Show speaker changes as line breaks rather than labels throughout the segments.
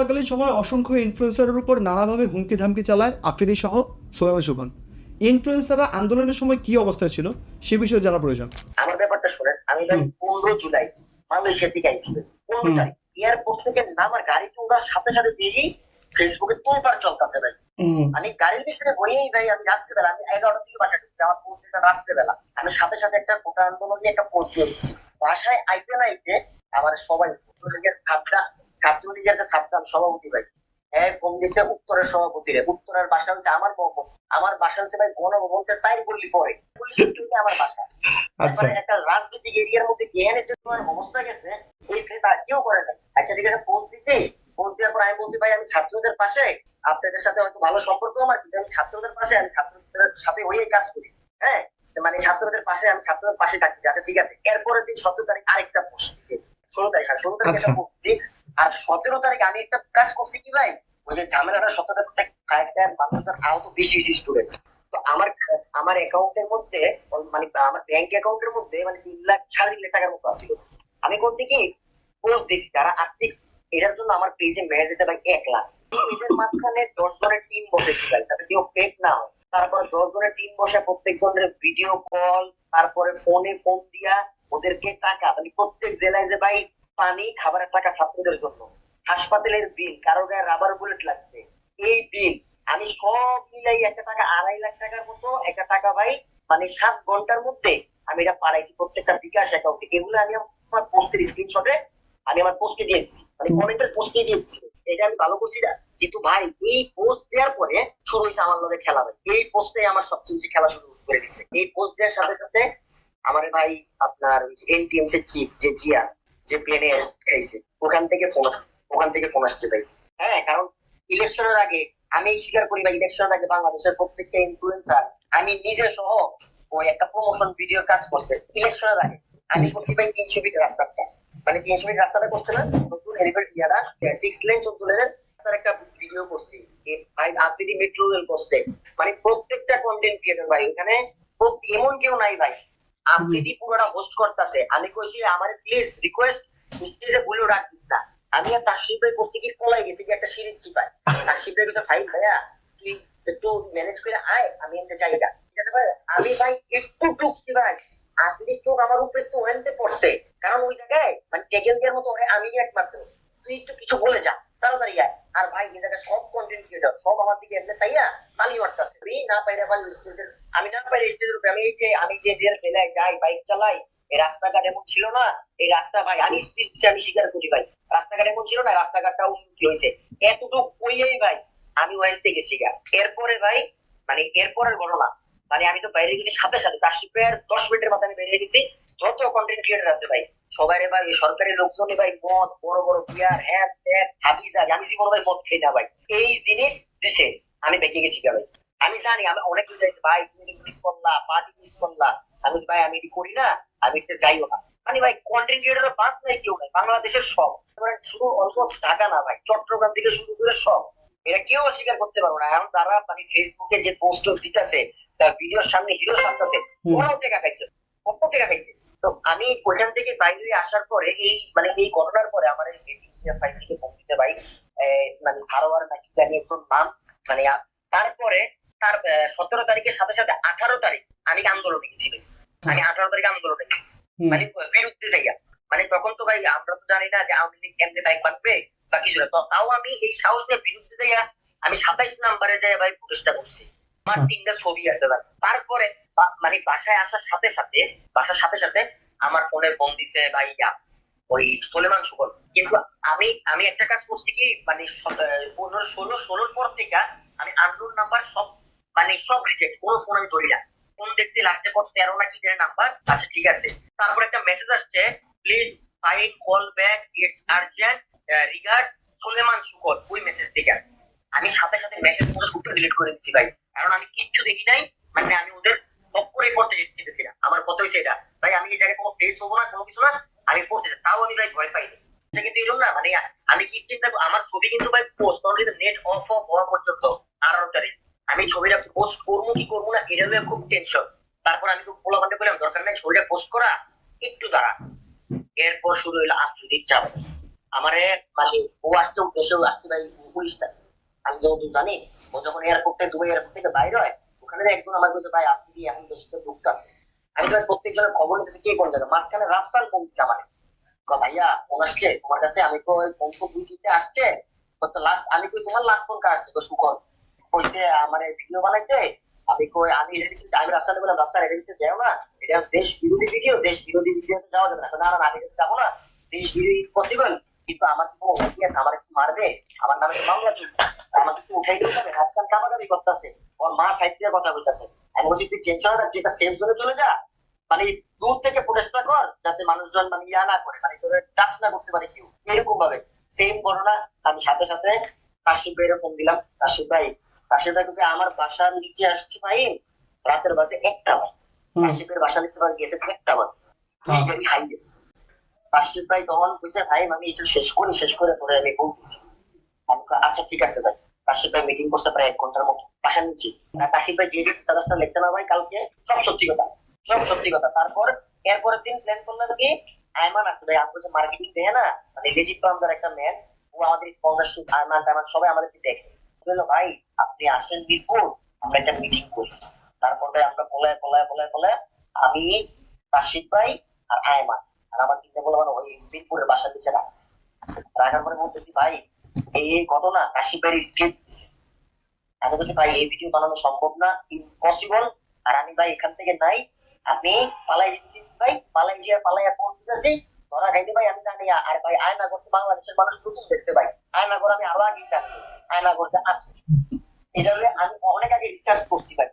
চলাকালীন সময় অসংখ্য ইনফ্লুয়েন্সারের উপর নানাভাবে হুমকি ধামকি চালায় আফ্রিদি সহ সোহেল সুবন ইনফ্লুয়েন্সাররা আন্দোলনের সময় কি অবস্থায় ছিল সে বিষয়ে জানা প্রয়োজন।
আমার ব্যাপারটা শোনেন আমি ভাই পনেরো জুলাই মালয়েশিয়া থেকে আইছি পনেরো তারিখ এয়ারপোর্ট থেকে নামার গাড়িতে ওনার সাথে সাথে দেখি ফেসবুকে তোলপার চলতেছে ভাই। আমি গাড়ির ভিতরে বইয়েই ভাই আমি রাত্রেবেলা আমি এগারোটা থেকে বাসা ঢুকছি আমার পোস্টটা রাত্রেবেলা। আমি সাথে সাথে একটা কোটা আন্দোলন নিয়ে একটা পোস্ট দিয়েছি। বাসায় আইতে না আইতে আমার সবাই ছাত্রলীগের ছাত্রা ছাত্রলীগের যে ছাত্র সভাপতি ভাই হ্যাঁ ফোন দিছে উত্তরের সভাপতি রে। উত্তরের বাসা হচ্ছে আমার ভবন আমার বাসা হচ্ছে ভাই গণভবনকে সাইড করলি পরে। আমার বাসা
আচ্ছা।
তারপরে একটা রাজনৈতিক এরিয়ার মধ্যে এনে যে তোমার অবস্থা গেছে এই ফেস আর কেউ করে নাই। আচ্ছা ঠিক আছে ফোন দিছি। ফোন দেওয়ার পর আমি বলছি ভাই আমি ছাত্রদের পাশে আপনাদের সাথে হয়তো ভালো সম্পর্ক আমার কিন্তু আমি ছাত্রদের পাশে আমি ছাত্রদের সাথে হয়ে কাজ করি। হ্যাঁ মানে ছাত্রদের পাশে আমি ছাত্রদের পাশে থাকছি। আচ্ছা ঠিক আছে। এরপরের দিন সতেরো তারিখ আরেকটা পোস্ট দিছি। ষোলো তারিখ ষোলো তারিখ
আচ্ছা।
আর সতেরো তারিখ আমি একটা কাজ করছি কি ভাই? ওই যে ঝামেলাটা সতেরো তারিখ আহত বেশি বেশি তো আমার আমার অ্যাকাউন্টের মধ্যে মানে আমার ব্যাংক অ্যাকাউন্টের মধ্যে মানে তিন লাখ সাড়ে তিন লাখ টাকার মতো আসছিল আমি করছি কি পোস্ট দিছি যারা আর্থিক এটার জন্য আমার পেজে মেসেজ দিছে ভাই এক লাখ। মাঝখানে দশ জনের টিম বসেছি ভাই তাতে কেউ ফেক না হয়। তারপরে দশ জনের টিম বসে প্রত্যেক জনের ভিডিও কল তারপরে ফোনে ফোন দিয়া ওদেরকে টাকা মানে প্রত্যেক জেলায় যে ভাই পানি খাবারের টাকা ছাত্রদের জন্য। হাসপাতালের বিল কারও গায়ে রাবার বুলেট লাগছে এই বিল আমি সব মিলাই একটা টাকা আড়াই লাখ টাকার মতো একটা টাকা ভাই মানে সাত ঘণ্টার মধ্যে আমি এটা পাঠাইছি প্রত্যেকটা বিকাশ অ্যাকাউন্টে এগুলো আমি আমার পোস্টের স্ক্রিনশটে আমি আমার পোস্টে দিয়েছি মানে কমেন্টের পোস্টে দিয়েছি এটা আমি ভালো করছি না। কিন্তু ভাই এই পোস্ট দেওয়ার পরে শুরু হয়েছে আমার লগে খেলা ভাই। এই পোস্টে আমার সবচেয়ে বেশি খেলা শুরু করে দিচ্ছে এই পোস্ট দেওয়ার সাথে সাথে আমার ভাই আপনার এনটিএমসি এর চিফ যে জিয়া, যে প্লেনে খাইছে, ওখান থেকে ফোন ওখান থেকে ফোন আসছে ভাই। হ্যাঁ কারণ ইলেকশনের আগে আমি স্বীকার করি ভাই ইলেকশনের আগে বাংলাদেশের প্রত্যেকটা ইনফ্লুয়েন্সার আমি নিজে সহ ওই একটা প্রমোশন ভিডিওর কাজ করছে। ইলেকশনের আগে আমি করছি ভাই তিনশো ফিট রাস্তাটা। মানে তিনশো ফিট রাস্তাটা করছে না, নতুন হেলিপ্যাড ইয়ারা সিক্স লেন চোদ্দ লেনের রাস্তার একটা ভিডিও করছি। ভাই মেট্রো রেল করছে মানে প্রত্যেকটা কন্টেন্ট ক্রিয়েটর ভাই এখানে এমন কেউ নাই ভাই। আফ্রিদি পুরোটা হোস্ট করতেছে আমি কইছি আমার প্লিজ রিকোয়েস্ট স্টেজে বলেও রাখিস না। আমি আর তার শিল্পে করছি কি কলাই গেছি কি একটা সিঁড়ি চিপাই তার শিল্পে কিছু ফাইল ভাইয়া তুই একটু ম্যানেজ করে আয় আমি এনতে চাই না ঠিক আছে ভাই আমি ভাই একটু টুকছি ভাই। আপনি চোখ আমার উপরে তো ওখানতে পড়ছে কারণ ওই জায়গায় মানে টেকেল দেওয়ার মতো আমি একমাত্র। তুই একটু কিছু বলে যা তাড়াতাড়ি আয়। আর ভাই জায়গায় সব কন্টেন্ট ক্রিয়েটর সব আমার দিকে এমনি চাইয়া পানি মারতেছে। আমি না পাইলে ভাই স্টেজের আমি না পাইলে উপরে, আমি এই যে আমি যে যে জেলায় যাই বাইক চালাই, এই রাস্তাঘাট এমন ছিল না, এই রাস্তা ভাই, আমি স্পিড আমি স্বীকার করি ভাই। রাস্তাঘাট এমন ছিল না, রাস্তাঘাটটা উন্নতি হয়েছে। এতটুকু কইয়াই ভাই, আমি ওয়াইলতে গেছি গা। এরপরে ভাই মানে এরপরের ঘটনা। মানে আমি তো বাইরে গেছি সাথে সাথে, তার শিল্পের দশ মিনিটের মাথায় আমি বেরিয়ে গেছি। যত কন্টেন্ট ক্রিয়েটার আছে ভাই সবাই ভাই সরকারি লোকজনই ভাই মদ বড় বড় বিয়ার হ্যাঁ হ্যাঁ হাবিজা আমি জীবন ভাই মদ খাই না ভাই। এই জিনিস দিছে। আমি বেঁকে গেছি ভাই। আমি জানি আমি অনেক কিছু চাইছি ভাই তুমি মিস করলা পার্টি মিস করলা। আমি ভাই আমি করি না আমি এতে যাইও না। মানে ভাই কন্টেন্ট ক্রিয়েটার বাদ নাই কেউ নাই। বাংলাদেশের সব। শুধু অল্প ঢাকা না ভাই চট্টগ্রাম থেকে শুরু করে সব। এটা কেউ অস্বীকার করতে পারব না। এখন যারা মানে ফেসবুকে যে পোস্ট দিতেছে তার ভিডিওর সামনে হিরো সাজতেছে। ওরাও টাকা খাইছে। কত টাকা খাইছে? তো আমি ওইখান থেকে বাইরে আসার পরে এই মানে এই ঘটনার পরে আমার ভাই মানে সারোয়ার নাকি জানি একটু নাম মানে তারপরে তার সতেরো তারিখের সাথে সাথে আঠারো তারিখ আমি আন্দোলনে গেছি আমি আঠারো তারিখে আন্দোলনে মানে বিরুদ্ধে যাইয়া মানে তখন তো ভাই আমরা তো জানি না যে আওয়ামী লীগ কেমনে বাইক বাঁধবে বা কিছু না। তো তাও আমি এই সাহস নিয়ে বিরুদ্ধে যাইয়া আমি সাতাইশ নাম্বারে যাই ভাই প্রতিষ্ঠা করছি। আমার
আচ্ছা।
তিনটা ছবি আছে তারপরে মানে বাসায় আসার সাথে সাথে, বাসার সাথে সাথে আমার ফোনে ফোন দিছে ভাই ওই সোলেমান সুগল কিন্তু আমি আমি একটা কাজ করছি কি মানে পনেরো, ষোলো, ষোলোর পর থেকে আমি আন্দোলন নাম্বার সব মানে সব রিজেক্ট কোনো ফোন আমি ধরি না। ফোন দেখছি লাস্টে পর তেরো নাকি যে নাম্বার আচ্ছা ঠিক আছে। তারপর একটা মেসেজ আসছে please fine call back it's urgent regards Soleman Sukur ওই মেসেজ থেকে। আমি সাথে সাথে মেসেজ দুটো ডিলিট করে দিচ্ছি ভাই। কারণ আমি কিচ্ছু দেখি নাই মানে আমি ওদের পক্ষরে পড়তে যেতেছি না। আমার কথা হয়েছে এটা। ভাই, আমি এই জায়গায় কোনো ফেস হব না, কোনো কিছু না, আমি পড়তে। তাও আমি, ভাই, ভয় পাইনি এটা কিন্তু এরকম না মানে আমি কি চিন্তা আমার ছবি কিন্তু, ভাই পোস্ট কিন্তু নেট অফ হওয়া পর্যন্ত আঠারো তারিখ আমি ছবিটা পোস্ট করব কি করব না, এটা নিয়ে খুব টেনশন তারপর আমি তো পোলা বললাম, দরকার নাই, ছবিটা পোস্ট করা, একটু দাঁড়া। এরপর শুরু হলো আফ্রিদির চাপ। আমারে মানে ও আসছে দেশে আসছে, ভাই পুলিশটা আমি যতদূর জানি, ও যখন এয়ারপোর্ট থেকে দুবাই এয়ারপোর্ট থেকে বাইরে হয়, ওখানে একজন আমার বলছে, ভাই, আপনি কি এখন দেশে ঢুকতেছে আমি তো ভাই প্রত্যেকজনের খবর নিতেছি কে কোন জায়গায়? মাঝখানে রাস্তার দিচ্ছে আমার ভাইয়া ফোন আসছে? তোমার কাছে আমি তো ওই ফোন দুই তিনটে আসছে। লাস্ট আমি কই, তোমার লাস্ট ফোন কার আসছে? তো সুকর কইছে, আমার ভিডিও বানাইতে। আমি কই, আমি এটা দিচ্ছি আমি রাস্তাতে বললাম রাস্তা এটা দিতে যাও না। এটা দেশ বিরোধী ভিডিও দেশ বিরোধী ভিডিওতে যাওয়া যাবে না। না আমি যাব না। দেশ বিরোধী পসিবল কিন্তু আমার কি কোনো হুমকি আছে? আমার কি মারবে? আমার নামে তো মামলা চলছে আমাকে কি উঠাই দিতে হবে রাজস্থান কামাকামি করতেছে। ওর মা সাইড থেকে কথা বলতেছে। আমি বলছি তুই টেনশন না তুই সেফ জোনে চলে যা। মানে দূর থেকে প্রচেষ্টা কর যাতে মানুষজন মানে ইয়া না করে মানে তোর টাচ না করতে পারে কেউ। এরকম ভাবে। সেম ঘটনা আমি সাথে সাথে কাশিফ ভাইয়ের ফোন দিলাম। কাশিফ ভাই কাশিফ ভাই কিন্তু আমার বাসার নিচে আসছে ভাই রাতের বাজে একটা
হুম।
কাশিফের বাসার নিচে আমার গেছে একটা বাজে। দুই
হ্যাঁ।
হাইয়েস্ট কাশিফ ভাই তখন কইছে, ভাই, আমি এটা শেষ করি, শেষ করে তোরে আমি বলতেছি। আচ্ছা ঠিক আছে, ভাই। কাশিফ ভাই মিটিং করছে প্রায় এক ঘণ্টার মতো, বাসার নিচে। কাশিফ ভাই যে যে স্ট্যাটাসটা লেখছে না ভাই, কালকে সব সত্যি কথা, সব সত্যি কথা। তারপর দিন প্ল্যান করলাম কি, আয়মান আছে ভাই বলছি মার্কেটিং দেয় না মানে লেজিট একটা ম্যান ও আমাদের স্পন্সরশিপ আয়মান সবাই আমাদেরকে দেখে। বলল, ভাই, আপনি আসেন মিরপুর, আমরা একটা মিটিং করি। তারপরে আমরা পলায় পলায় আমি কাশিফ ভাই আর আয়মান। আমার তিনটা বলে মানে ওই মিরপুরের বাসার নিচে রাখছি রাখার পরে বলতেছি, ভাই, এই ঘটনা ভাইয়ের স্ক্রিপ্ট আমি বলছি, ভাই, এই ভিডিও বানানো সম্ভব না ইম্পসিবল আর আমি, ভাই, এখান থেকে নাই আপনি পালাই ভাই, পালাই যে পালাই ফোন দিতেছি ধরা খাইতে, ভাই, আমি জানি আর ভাই আয়না করতে বাংলাদেশের মানুষ নতুন দেখছে, ভাই। আয়না করে আমি আরও আগে জানি আয়না করতে আসছি এটা আমি অনেক আগে রিসার্চ করছি, ভাই।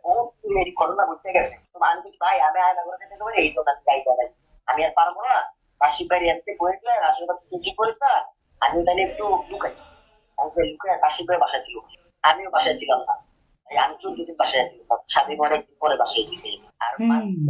এই ঘটনা ঘটতে গেছে। আমি বলছি, ভাই, আমি আয়না করে যেতে পারি এই জন্য আমি চাইতে ভাই। আমি আর পারব না ভাই এনতে করে গেলে আসলে কি করেছে? আমি তাহলে একটু লুকাই। আমি লুকাই কাশিফ ভাই বাসায় ছিল। আমিও বাসায় ছিলাম না। আমি চোদ্দ দিন বাসায় স্বাধীন অনেকদিন পরে বাসায় আর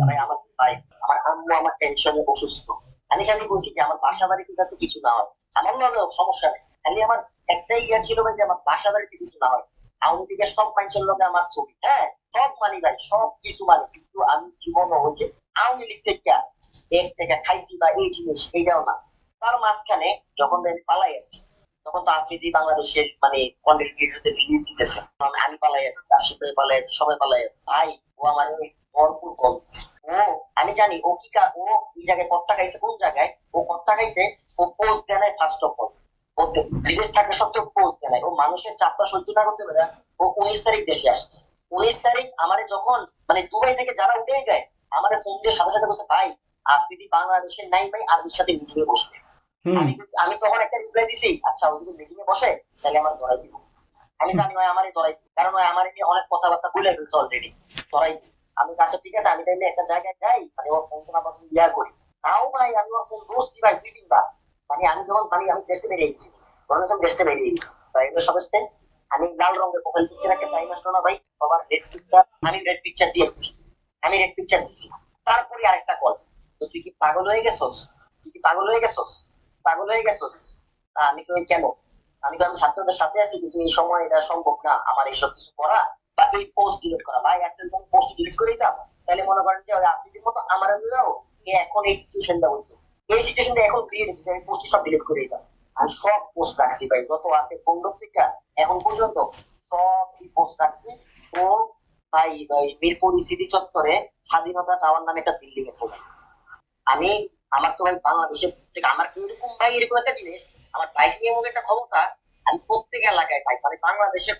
ভাই আমার ভাই আমার আম্মু আমার টেনশনে অসুস্থ। আমি খালি বলছি যে আমার বাসা বাড়িতে যাতে কিছু না হয়। আমার লগে সমস্যা নেই। খালি আমার একটাই ইয়া ছিল ভাই যে আমার বাসা বাড়িতে কিছু না হয়। আওয়ামী লীগের সব মানুষের লগে আমার ছবি। হ্যাঁ সব মানি ভাই সব কিছু মানি কিন্তু আমি জীবন হচ্ছে আওয়ামী লীগ থেকে থেকে খাইছি বা এই জিনিস না। তার মাঝখানে যখন আমি পালাই তখন তো আফ্রিদি বাংলাদেশের মানে দিতেছে। আমি- পালাই আছি পালাই সবাই পালাই আছে ভাই, ও আমার ভরপুর ও, আমি জানি ও কি কা- ও এই জায়গায় কট্টা খাইছে, কোন জায়গায়? ও কট্টা খাইছে, ও পোস্ট দেয় নাই ফার্স্ট অফ অল বিদেশ থাকা সত্ত্বেও পোস্ট দেয় ও মানুষের চাপটা সহ্য না করতে পারে, ও উনিশ তারিখ দেশে আসছে। উনিশ তারিখ আমারে যখন মানে দুবাই থেকে যারা উঠে যায় আমারে ফোন দিয়ে সাথে সাথে বলছে ভাই আফ্রিদি বাংলাদেশের নাই ভাই আরবির সাথে মিটিং এ বসবে আমি আমি তখন একটা রিপ্লাই দিছি আচ্ছা ও যদি মিটিং এ বসে তাহলে আমার ধরাই দিব। আমি জানি ভাই আমারই ধরাই দিব। কারণ ওই আমার নিয়ে অনেক কথাবার্তা বলে ফেলছে অলরেডি ধরাই দিব। আমি আচ্ছা ঠিক আছে আমি তাইলে একটা জায়গায় যাই মানে ওর ফোন আপাতত ইয়া করি। তাও ভাই আমি ওর ফোন ধরছি ভাই দুই তিনবার। মানে আমি যখন মানে আমি দেশে বেরিয়ে গেছি মনে হচ্ছে দেশে বেরিয়ে গেছি তাই এগুলো সমস্ত আমি লাল রঙের প্রোফাইল পিকচার একটা টাইম আসলো না ভাই সবার রেড পিকচার আমি রেড পিকচার দিয়েছি আমি রেড পিকচার দিছি তারপরে আরেকটা কল তো তুই কি পাগল হয়ে গেছস? তুই কি পাগল হয়ে গেছস? পাগল হয়ে গেছো তা আমি তো কেন? আমি তো আমি ছাত্রদের সাথে আছি, কিন্তু এই সময় এটা সম্ভব না। আমার এইসব কিছু করা বা এই পোস্ট ডিলিট করা। ভাই, একটা পোস্ট ডিলিট করে দিতাম, তাহলে মনে করেন যে আপনি মতো আমার দিলেও এখন এই সিচুয়েশনটা হতো এই সিচুয়েশনটা এখন ক্রিয়েট হচ্ছে আমি পোস্ট সব ডিলিট করে দিতাম। আমি সব পোস্ট রাখছি ভাই, যত আছে পনেরো থেকে এখন পর্যন্ত সব পোস্ট রাখছি। ও ভাই ভাই মিরপুর স্মৃতি চত্বরে স্বাধীনতা টাওয়ার নামে একটা বিল্ডিং আছে ভাই। আমি, আমার তো ভাই বাংলাদেশের থেকে আমার এরকম ভাই, এরকম একটা জিনিস, আমার বাইকিং এর একটা ক্ষমতা, আমি প্রত্যেক এলাকায় ভাই মানে বাংলাদেশের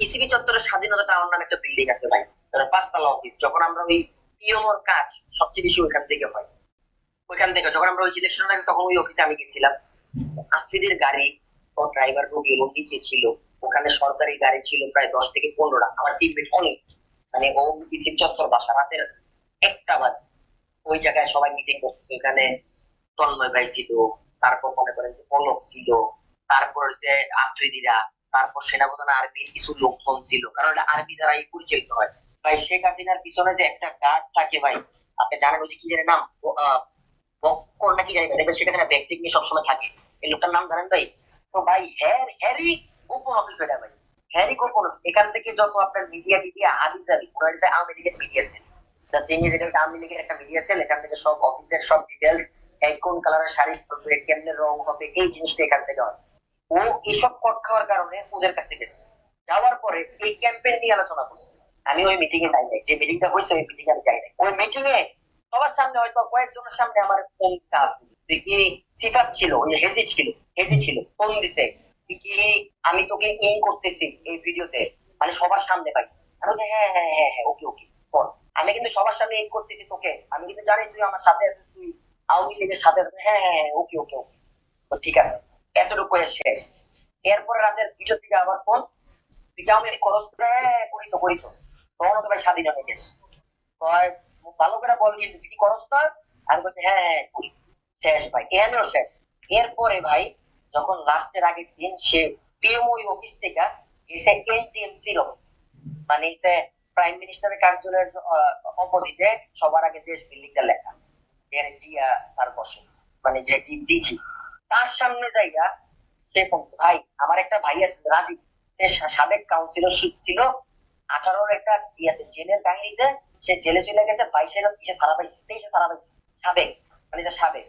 ইসিবি চত্বরের স্বাধীনতা টাওয়ার নামে একটা বিল্ডিং আছে ভাই। পাঁচতলা অফিস যখন আমরা ওই পিএমওর কাজ সবচেয়ে বেশি ওইখান থেকে হয়। ওইখান থেকে যখন আমরা ওই ইলেকশন লাগে তখন ওই অফিসে আমি গেছিলাম। আফ্রিদের গাড়ি, ও ড্রাইভার রবিউল নিচে ছিল। ওখানে সরকারি গাড়ি ছিল প্রায় দশ থেকে পনেরোটা। আমার টিমমেট অনেক। মানে ও ইসিবি চত্বর বাসা, রাতের একটা বাজে। ওই জায়গায় সবাই মিটিং করতেছে, ওখানে তন্ময় ভাই ছিল, তারপর মনে করেন যে পলক ছিল, তারপর যে আফ্রিদিরা, তারপর সেনাপ্রধান আরবির কিছু লোকজন ছিল। কারণ আরবি দ্বারাই পরিচালিত হয়। ভাই, শেখ হাসিনার পিছনে যে একটা গার্ড থাকে ভাই, আপনি জানেন ওই যে কি জানে নাম? বক্কর নাকি জানি দেখবেন শেখ হাসিনা ব্যাগ নিয়ে সবসময় থাকে। এই লোকটার নাম জানেন ভাই? তো ভাই, হ্যার হ্যারি গোপন অফিস ভাই। হ্যারি অফিস এখান থেকে যত আপনার মিডিয়া টিডিয়া হাদিস আবি ওনার আওয়ামী লীগের মিডিয়া সেল তা তিনি যেটা আওয়ামী লীগের একটা মিডিয়া সেল এখান থেকে সব অফিসের সব ডিটেলস কোন কালারের শাড়ি পরবে, কেমনে রং হবে, এই জিনিসটা এখান থেকে হয়। ও এইসব কট খাওয়ার কারণে ওদের কাছে গেছে। যাওয়ার পরে এই ক্যাম্পেইন নিয়ে আলোচনা করছে। আমি ওই মিটিং এ যাই নাই। যে মিটিংটা হয়েছে, ওই মিটিং আমি যাই নাই। ওই মিটিং এ সবার সামনে হয়তো কয়েকজনের সামনে আমার ফোন চাপ কি সিফাত ছিল হেজি ছিল হেজি ছিল, ফোন দিছে। কি আমি তোকে ইন করতেছি এই ভিডিওতে মানে সবার সামনে পাই আমি বলছি হ্যাঁ হ্যাঁ হ্যাঁ হ্যাঁ ওকে ওকে কর আমি কিন্তু সবার সামনে ইন করতেছি তোকে। আমি কিন্তু জানি তুই আমার সাথে আছিস তুই আওয়ামী লীগের সাথে হ্যাঁ হ্যাঁ হ্যাঁ ওকে ওকে ওকে ঠিক আছে। এতটুকু শেষ। এরপরে রাতের ভিডিও থেকে আবার ফোন তুই কি আমি খরচ হ্যাঁ করি তো করি তো। তখন ওকে ভাই স্বাধীন হয়ে গেছে। কয়, ভালো করে বল কিন্তু তুই কি খরচ না আমি বলছি হ্যাঁ হ্যাঁ করি। শেষ ভাই এখানেও শেষ? এরপরে ভাই যখন লাস্টের আগের দিন সে পিএমওই অফিস থেকে এসে এনটিএমসির অফিস মানে সে প্রাইম মিনিস্টারের কার্যালয়ের অপোজিটে সবার আগে দেশ বিল্ডিংটা লেখা, যে জিয়া তার বসে মানে যে ডিজি তার সামনে জায়গা সে বলছে ভাই, আমার একটা ভাই আছে, রাজীব সাবেক কাউন্সিলর ছিল, আঠারোর একটা ইয়াতে জেলের কাহিনীতে সে জেলে চলে গেছে, বাইশের সে সারা পাইছে, তেইশে সারা পাইছে, সাবেক মানে যে সাবেক,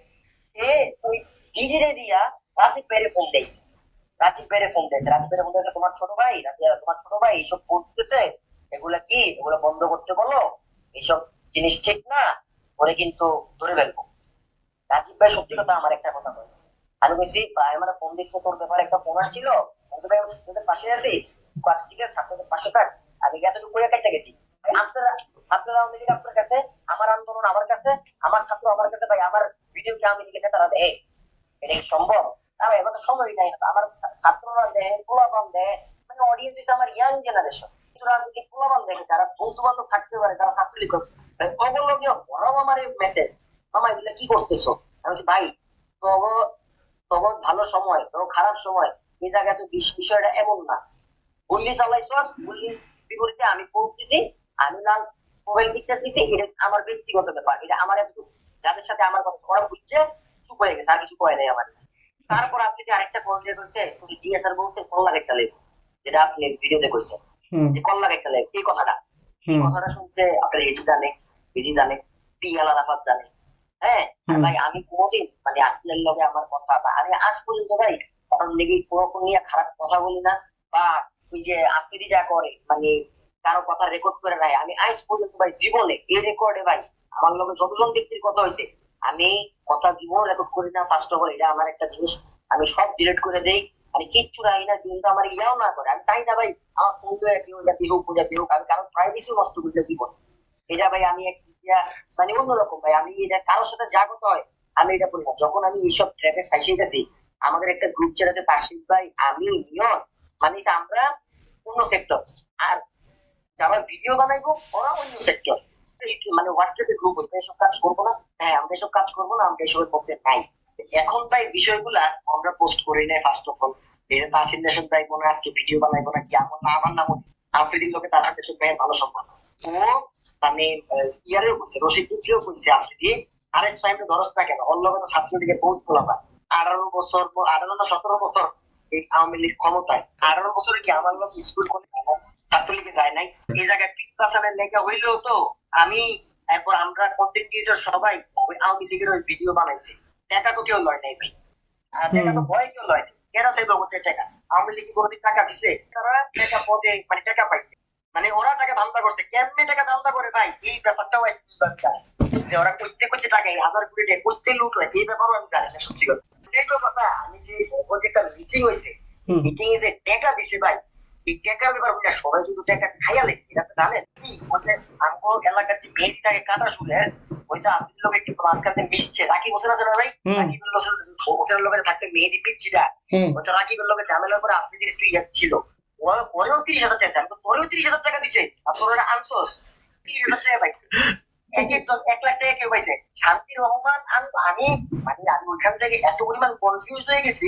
সে ওই ডিজিরে দিয়া রাজীব বেড়ে ফোন দিয়েছে। রাজীব বেড়ে ফোন দিয়েছে। রাজীব বেড়ে ফোন দিয়েছে তোমার ছোট ভাই? তোমার ছোট ভাই এইসব করতেছে? এগুলা কি? এগুলো বন্ধ করতে বলো? এইসব জিনিস ঠিক না? ওরে কিন্তু ধরে ফেলব। রাজীব ভাই সত্যি কথা আমার একটা কথা বলে। আমি বলছি, ভাই, আমার ফোন দিচ্ছে তোর ব্যাপারে একটা ফোন আসছিল। ভাই ছাত্রদের পাশে আছি। ঠিক আছে, ছাত্রদের পাশে থাক। আমি এতটুকু করে কাটতে গেছি? আপনারা আওয়ামী লীগ আপনার কাছে, আমার আন্দোলন আমার কাছে, আমার ছাত্র আমার কাছে, ভাই, আমার ভিডিও কি আওয়ামী লীগের তারা দেয়? এটা কি সম্ভব? তো সময় আমার ছাত্ররা দেয় দেয়। মানে অডিয়েন্স হচ্ছে আমার ইয়াং জেনারেশন কিন্তু রাজনীতি দেখে যারা বন্ধু বান্ধব থাকতে পারে তারা ছাত্রলীগ বড় আমার মেসেজ মামা এগুলো কি করতেছো? আমি বলছি, ভাই তখন ভালো সময় খারাপ সময়। এই জায়গায় তো বিষয়টা এমন না। গুল্লি চালাইছস গুল্লির বিপরীতে আমি দিছি আমি লাল মোবাইল পিকচার দিছি এটা আমার ব্যক্তিগত ব্যাপার। এটা আমার এতটুকু যাদের সাথে আমার কথা ওরা বুঝছে চুপ হয়ে গেছে আর কিছু কয় নাই আমার। তারপর আপনি যে আরেকটা কল দিয়ে কইছে তুমি জিএসআর বলছে কল্লা একটা লেখ যেটা আপনি ভিডিওতে কইছে।
হুম।
যে কল্লা একটা লেখ এই কথাটা। এই কথাটা শুনছে আপনার হেজি জানে হেজি জানে পিয়াল আরাফাত জানে। হ্যাঁ? ভাই আমি কোনোদিন মানে আপনার লগে আমার কথা বা আমি আজ পর্যন্ত ভাই কারণ লেগে কোনো কোনো নিয়ে খারাপ কথা বলি না। বা ওই যে আফ্রিদি যা করে মানে কারও কথা রেকর্ড করে নাই। আমি আজ পর্যন্ত ভাই জীবনে এই রেকর্ডে ভাই আমার লগে যতজন ব্যক্তির কথা হয়েছে আমি কথা জীবন রেকর্ড করি না ফার্স্ট অফ অল এটা আমার একটা জিনিস, আমি সব ডিলিট করে দেই আমি কিচ্ছু রাখি না কিন্তু আমার ইয়াও না করে। আমি চাই না ভাই, আমার ফোন তো একই জাতি হোক জাতি হোক, আমি কারণ প্রাইভেসি নষ্ট করতে জীবন। এটা ভাই আমি এক মানে অন্যরকম ভাই, আমি এটা কারোর সাথে জাগত হয়, আমি এটা করি না। যখন আমি এইসব ট্র্যাপে ফাইসে গেছি, আমাদের একটা গ্রুপ চ্যাট আছে তাসিফ ভাই, আমি, নিয়ন মানে আমরা অন্য সেক্টর আর যারা ভিডিও বানাইবো ওরা অন্য সেক্টর মানে হোয়াটসঅ্যাপে গ্রুপ হচ্ছে, এসব কাজ করব না। হ্যাঁ আমরা এসব কাজ করব না, আমরা এসবের পক্ষে নাই। এখন ভাই বিষয়গুলা আমরা পোস্ট করি নাই ফার্স্ট অফ অল তাসির দেশন ভাই কোনো আজকে ভিডিও বানাইবো না কি আমার না, আমার নাম আফ্রিদির লোকে তাসির দেশন ভাইয়ের ভালো সম্পর্ক ও মানে ইয়ারেও কইছে, রশিদ দুটিও কইছে আফ্রিদি। আর এস ফাইভে ধরস না কেন? লগে তো ছাত্রলীগের বহুত পোলাপা আঠারো বছর, আঠারো না সতেরো বছর এই আওয়ামী লীগ ক্ষমতায়। আঠারো বছরে কি আমার লোক স্কুল করে ছাত্রলীগে যায় নাই। এই জায়গায় পিকপাসানের লেখা হইলেও তো আমি এরপর আমরা কন্টেন্ট ক্রিয়েটর সবাই ওই আওয়ামী লীগের ওই ভিডিও বানাইছি। টাকা তো কেউ লয় নাই ভাই। টাকা তো ভয় কেউ লয় নাই। এরা চাইবে ওদের টাকা? আওয়ামী লীগ কোনোদিন টাকা দিছে? তারা টাকা পদে মানে টাকা পাইছে। মানে ওরা টাকা ধান্দা করছে। কেমনে টাকা ধান্দা করে ভাই? এই ব্যাপারটাও যে ওরা করতে করতে টাকা এই হাজার কোটি টাকা করতে লুট হয় এই ব্যাপারও আমি জানি না সত্যি কথা। কথা। আমি যে একটা মিটিং হয়েছে মিটিং এ যে টাকা দিছে ভাই এই টাকার ব্যাপার সবাই কিন্তু টাকা খাইয়া লেছে এটা তো জানেন? কি বলছে আমগো এলাকার যে মেয়েটাকে কাটা শুনে ওইটা আপনি লোক একটু মাঝখানে মিশছে। রাখি বসে আছে না ভাই?
হুম।
রাখি বসে লোকের থাকতে মেহেদি পিচ্ছিটা।
হুম।
রাকিবের লোকের ঝামেলার পরে আফ্রিদির একটু ইয়ে ছিল। পরেও তিরিশ হাজার চাইছে আমি তো পরেও তিরিশ হাজার টাকা দিছে। আর তোর ওটা তিরিশ হাজার টাকা পাইছে। এক একজন এক লাখ টাকা কেউ পাইছে। শান্তি রহমান আমি মানে আমি ওইখান থেকে এত পরিমাণ কনফিউজ হয়ে গেছি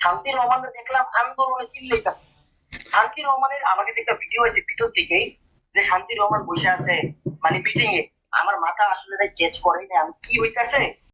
শান্তি রহমানের দেখলাম আন্দোলনে চিল্লাইতেছে। শান্তি রহমানের আমার কাছে একটা ভিডিও আছে ভিতর থেকেই, যে শান্তি রহমান বসে আছে মানে মিটিং এ। আমার মাথা আসলে ক্যাচ করে না আমি কি হইতাছে?